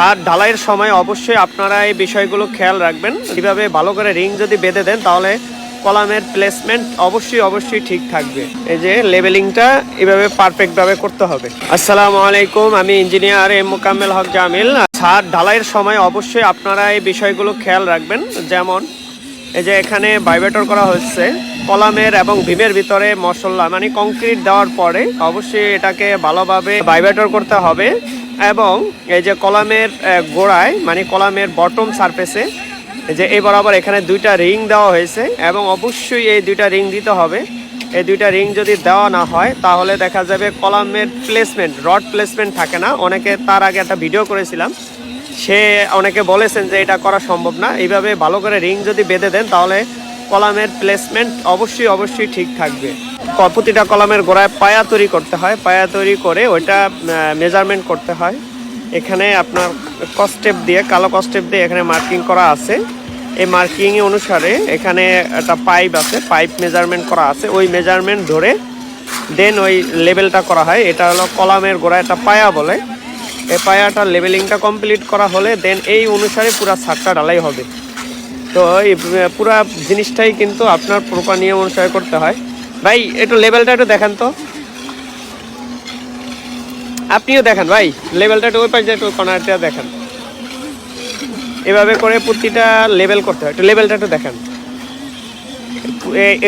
ছাদ ঢালাইয়ের সময় অবশ্যই আপনারা এই বিষয়গুলো খেয়াল রাখবেন। কীভাবে ভালো করে রিং যদি বেঁধে দেন, তাহলে কলামের প্লেসমেন্ট অবশ্যই অবশ্যই ঠিক থাকবে। এই যে লেভেলিংটা এভাবে পারফেক্টভাবে করতে হবে। আসসালামু আলাইকুম, আমি ইঞ্জিনিয়ার এম মোকাম্মেল হক জামিল। ছাদ ঢালাইয়ের সময় অবশ্যই আপনারা এই বিষয়গুলো খেয়াল রাখবেন। যেমন, এই যে এখানে ভাইব্রেটর করা হচ্ছে। কলামের এবং ভীমের ভিতরে মশলা মানে কংক্রিট দেওয়ার পরে অবশ্যই এটাকে ভালোভাবে ভাইব্রেটর করতে হবে। এবং এই যে কলামের গোড়ায় মানে কলামের বটম সারফেসে যে এই বরাবর এখানে দুইটা রিং দেওয়া হয়েছে এবং অবশ্যই এই দুইটা রিং দিতে হবে। এই দুইটা রিং যদি দেওয়া না হয়, তাহলে দেখা যাবে কলামের প্লেসমেন্ট রড প্লেসমেন্ট থাকে না। অনেকে তার আগে একটা ভিডিও করেছিলাম। সে অনেকে বলেছেন যে এটা করা সম্ভব না। এইভাবে ভালো করে রিং যদি বেঁধে দেন, তাহলে কলামের প্লেসমেন্ট অবশ্যই অবশ্যই ঠিক থাকবে। প্রতিটা কলামের গোড়ায় পায়া তৈরি করতে হয়। পায়া তৈরি করে ওইটা মেজারমেন্ট করতে হয়। এখানে আপনার কস্টেপ দিয়ে, কালো কস্টেপ দিয়ে এখানে মার্কিং করা আছে। এই মার্কিং অনুসারে এখানে একটা পাইপ আছে পাইপ মেজারমেন্ট করা আছে। ওই মেজারমেন্ট ধরে দেন ওই লেভেলটা করা হয়। এটা হলো কলামের গোড়ায় একটা পায়া বলে। এই পায়াটা লেভেলিংটা কমপ্লিট করা হলে দেন এই অনুসারে পুরো ছাদটা ঢালাই হবে। তো এই পুরা জিনিসটাই কিন্তু আপনার প্রপার নিয়ম অনুসারে করতে হয়। ভাই, একটু লেভেলটা একটু দেখান তো। আপনিও দেখান ভাই লেভেলটা একটু ওই পাশে একটু কর্নারটা দেখান। এভাবে করে প্রতিটা লেভেল করতে হয়, একটু লেভেলটা একটু দেখান।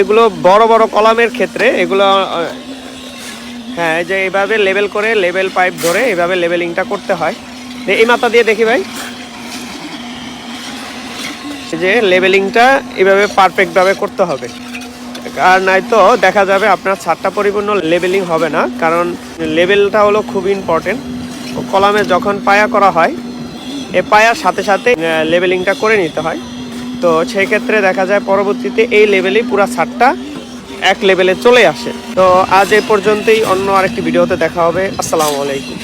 এগুলো বড় বড় কলামের ক্ষেত্রে এগুলো হ্যাঁ যে এভাবে লেভেল করে লেভেল পাইপ ধরে এভাবে লেভেলিংটা করতে হয়। এই মাথা দিয়ে দেখি ভাই। যে লেভেলিংটা এভাবে পারফেক্টভাবে করতে হবে। আর নাই তো, দেখা যাবে আপনার ছাদটা পরিপূর্ণ লেভেলিং হবে না, কারণ লেভেলটা হলো খুব ইম্পর্টেন্ট কলামে যখন পায়া করা হয়, এ পায়ার সাথে সাথে লেভেলিংটা করে নিতে হয়। তো সেই ক্ষেত্রে দেখা যায় পরবর্তীতে এই লেভেলেই পুরো ছাদটা এক লেভেলে চলে আসে। তো আজ এ পর্যন্তই, অন্য আরেকটি ভিডিওতে দেখা হবে। আসসালামু আলাইকুম।